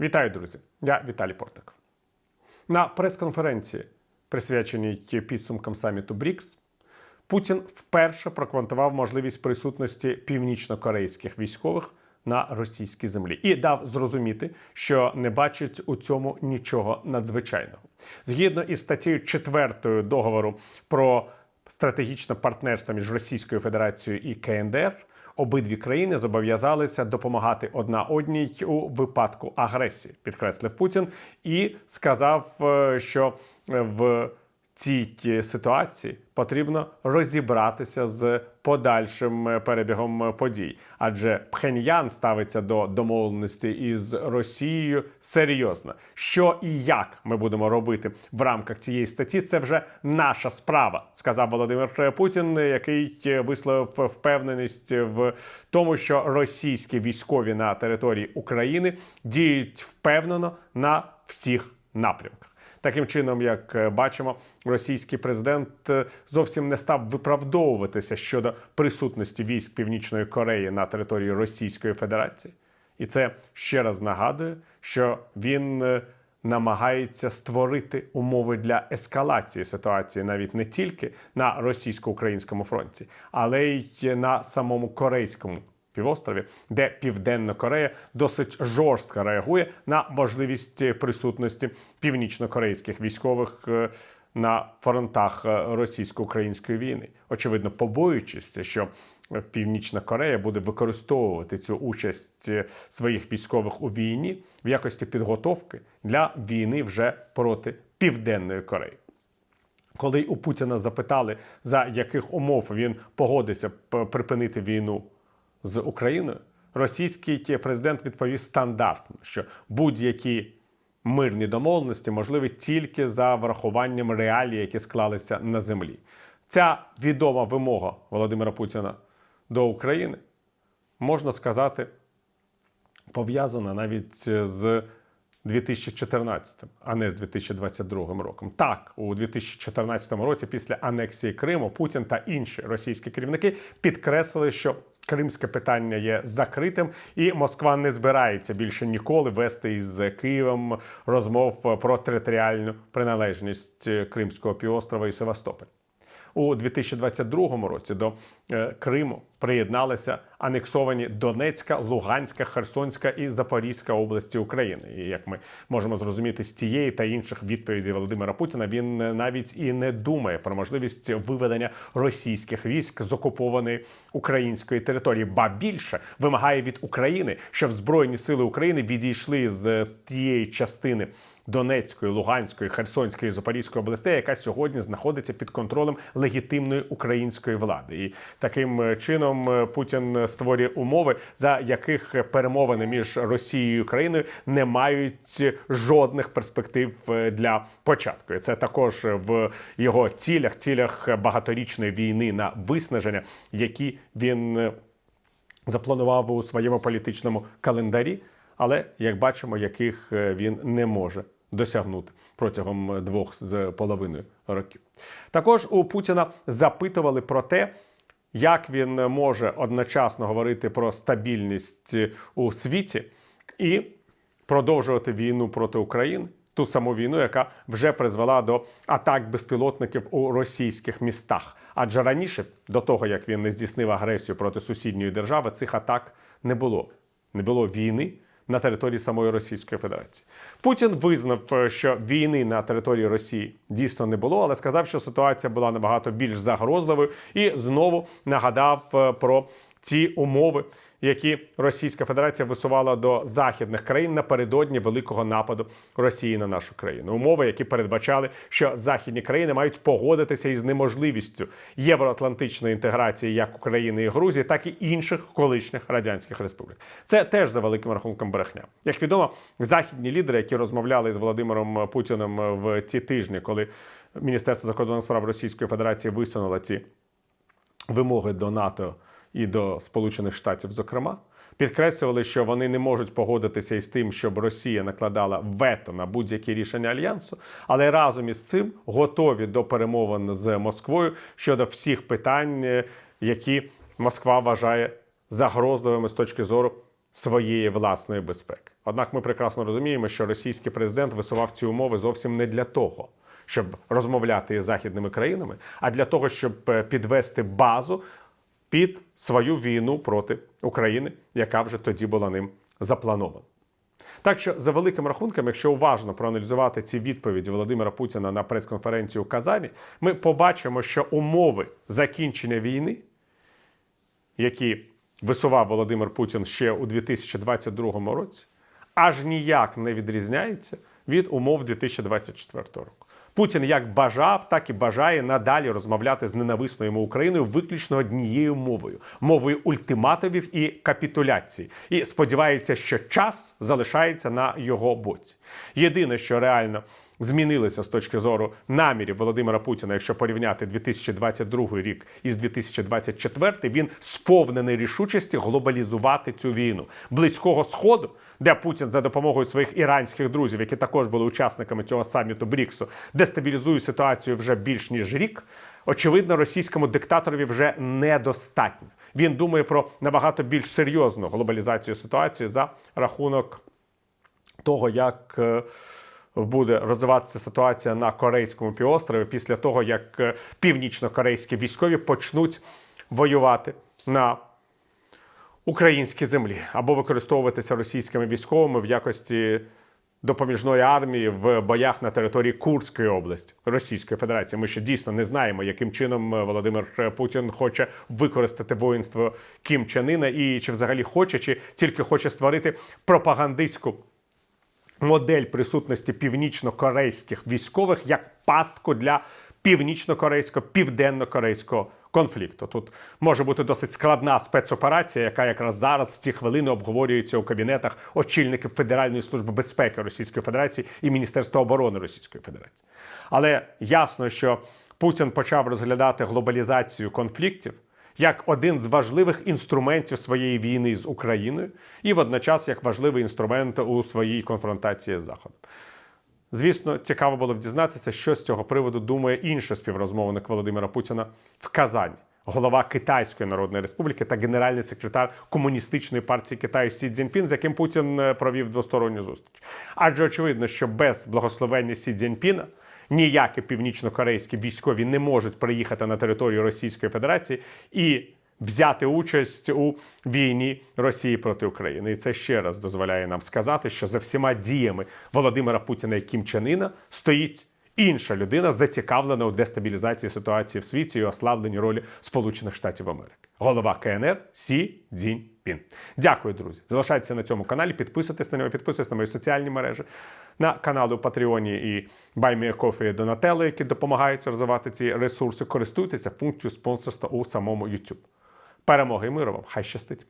Вітаю, друзі! Я Віталій Портик. На прес-конференції, присвяченій підсумкам саміту БРІКС, Путін вперше прокоментував можливість присутності північно-корейських військових на російській землі і дав зрозуміти, що не бачить у цьому нічого надзвичайного. Згідно із статтею 4 договору про стратегічне партнерство між Російською Федерацією і КНДР. Обидві країни зобов'язалися допомагати одна одній у випадку агресії, підкреслив Путін, і сказав, е, що в цій ситуації потрібно розібратися з подальшим перебігом подій, адже Пхеньян ставиться до домовленості із Росією серйозно. Що і як ми будемо робити в рамках цієї статті, це вже наша справа, сказав Володимир Путін, який висловив впевненість в тому, що російські військові на території України діють впевнено на всіх напрямках. Таким чином, як е, бачимо, російський президент е, зовсім не став виправдовуватися щодо присутності військ Північної Кореї на території Російської Федерації, і це ще раз нагадує, що він е, намагається створити умови для ескалації ситуації навіть не тільки на російсько-українському фронті, але й на самому корейському півострові, де Південна Корея досить жорстко реагує на можливість присутності північно-корейських військових е, на фронтах е, російсько-української війни. Очевидно, побоюючись, що Північна Корея буде використовувати цю участь е, своїх військових у війні в якості підготовки для війни вже проти Південної Кореї. Коли у Путіна запитали, за яких умов він погодиться припинити війну з Україною, російський президент відповів стандартно, що будь-які мирні домовленості можливі тільки за врахуванням реалій, які склалися на землі. Ця відома вимога Володимира Путіна до України можна сказати пов'язана навіть з 2014, а не з 2022 роком. Так, у 2014 році, після анексії Криму, Путін та інші російські керівники підкреслили, що кримське питання є закритим, і Москва не збирається більше ніколи вести із Києвом розмов про територіальну приналежність Кримського півострова і Севастополь. У 2022 році до е, Криму приєдналися анексовані Донецька, Луганська, Херсонська і Запорізька області України. І як ми можемо зрозуміти з тієї та інших відповідей Володимира Путіна, він е, навіть і не думає про можливість виведення російських військ з окупованої української території, ба більше вимагає від України, щоб збройні сили України відійшли з тієї частини. Донецької, Луганської, Херсонської, Запорізької областей, яка сьогодні знаходиться під контролем легітимної української влади, і таким е, чином е, Путін створює умови, за яких перемовини між Росією і Україною не мають жодних перспектив е, для початку. І Це також в його цілях, цілях багаторічної війни на виснаження, які він запланував у своєму політичному календарі, але як бачимо, яких він не може досягнути протягом двох з половиною років. Також у Путіна запитували про те, як він може одночасно говорити про стабільність у світі і продовжувати війну проти України. Ту саму війну, яка вже призвела до атак безпілотників у російських містах. Адже раніше, до того як він не здійснив агресію проти сусідньої держави, цих атак не було. Не було війни на території самої Російської Федерації. Путін визнав, що війни на території Росії дійсно не було, але сказав, що ситуація була набагато більш загрозливою, і знову нагадав е, про ті умови, які Російська Федерація висувала до західних країн напередодні великого нападу Росії на нашу країну. Умови, які передбачали, що західні країни мають погодитися із неможливістю євроатлантичної інтеграції як України і Грузії, так і інших колишніх радянських республік. Це теж за великим рахунком брехня. Як відомо, західні лідери, які розмовляли з Володимиром Путіним в ці тижні, коли Міністерство закордонних справ Російської Федерації висунуло ці вимоги до НАТО і до Сполучених Штатів, зокрема, підкреслювали, що вони не можуть погодитися із тим, щоб Росія накладала вето на будь-які рішення альянсу, але разом із цим готові до перемовин з Москвою щодо всіх питань, е, які Москва вважає загрозливими з точки зору своєї власної безпеки. Однак ми прекрасно розуміємо, що російський президент висував ці умови зовсім не для того, щоб розмовляти із західними країнами, а для того, щоб е, підвести базу під свою війну проти України, яка вже тоді була ним запланована. Так що, за великим рахунком, якщо уважно проаналізувати ці відповіді Володимира Путіна на прес-конференцію у Казані, ми побачимо, що умови закінчення війни, які висував Володимир Путін ще у 2022 році, аж ніяк не відрізняються від умов 2024 року. Путін як бажав, так і бажає надалі розмовляти з ненависною йому Україною виключно однією мовою мовою ультиматумів і капітуляцій. І сподівається, що час залишається на його боці. Єдине, що реально змінилося з точки зору намірів Володимира Путіна, якщо порівняти 2022 рік із 2024, він сповнений рішучості глобалізувати цю війну близького сходу, де Путін за допомогою своїх іранських друзів, які також були учасниками цього саміту Бріксу, дестабілізує ситуацію вже більш ніж рік. Очевидно, російському диктаторові вже недостатньо. Він думає про набагато більш серйозну глобалізацію ситуації за рахунок того, як е, буде розвиватися ситуація на Корейському півострові після того, як е, північно-корейські військові почнуть воювати на українській землі або використовуватися російськими військовими в якості допоміжної армії в боях на території Курської області Російської Федерації. Ми ще дійсно не знаємо, яким чином е, Володимир Путін хоче використати воїнство Кім Чен Іна і чи взагалі хоче, чи тільки хоче створити пропагандистську модель присутності північно-корейських військових як пастку для північно-корейського південно-корейського конфлікту. Тут може бути досить складна спецоперація, яка якраз зараз в ці хвилини обговорюється у кабінетах очільників Федеральної служби безпеки Російської Федерації і Міністерства оборони Російської Федерації. Але ясно, що Путін почав розглядати глобалізацію конфліктів як один з важливих інструментів своєї війни з Україною, і водночас як важливий інструмент у своїй конфронтації з Заходом. Звісно, цікаво було б дізнатися, що з цього приводу думає інший співрозмовник Володимира Путіна в Казані, голова Китайської Народної Республіки та генеральний секретар комуністичної партії Китаю Сі Цзіньпін, з яким Путін е, провів двосторонню зустріч. Адже очевидно, що без благословення Сі Цзіньпіна ніякі північно-корейські військові не можуть приїхати на територію Російської Федерації і взяти участь у війні Росії проти України. І це ще раз дозволяє нам сказати, що за всіма діями Володимира Путіна і Кім Чен Іна стоїть інша людина, зацікавлена у дестабілізації ситуації в світі і ослабленні ролі Сполучених Штатів Америки. Голова КНР Сі Цзіньпін. Дякую, друзі. Залишайтеся на цьому каналі, підписуйтесь на нього, підписуйтесь на мої соціальні мережі, на канали у Патреоні і Баймієкофі Донателло, які допомагають розвивати ці ресурси. Користуйтеся функцією спонсорства у самому YouTube. Перемоги і миру вам! Хай щастить!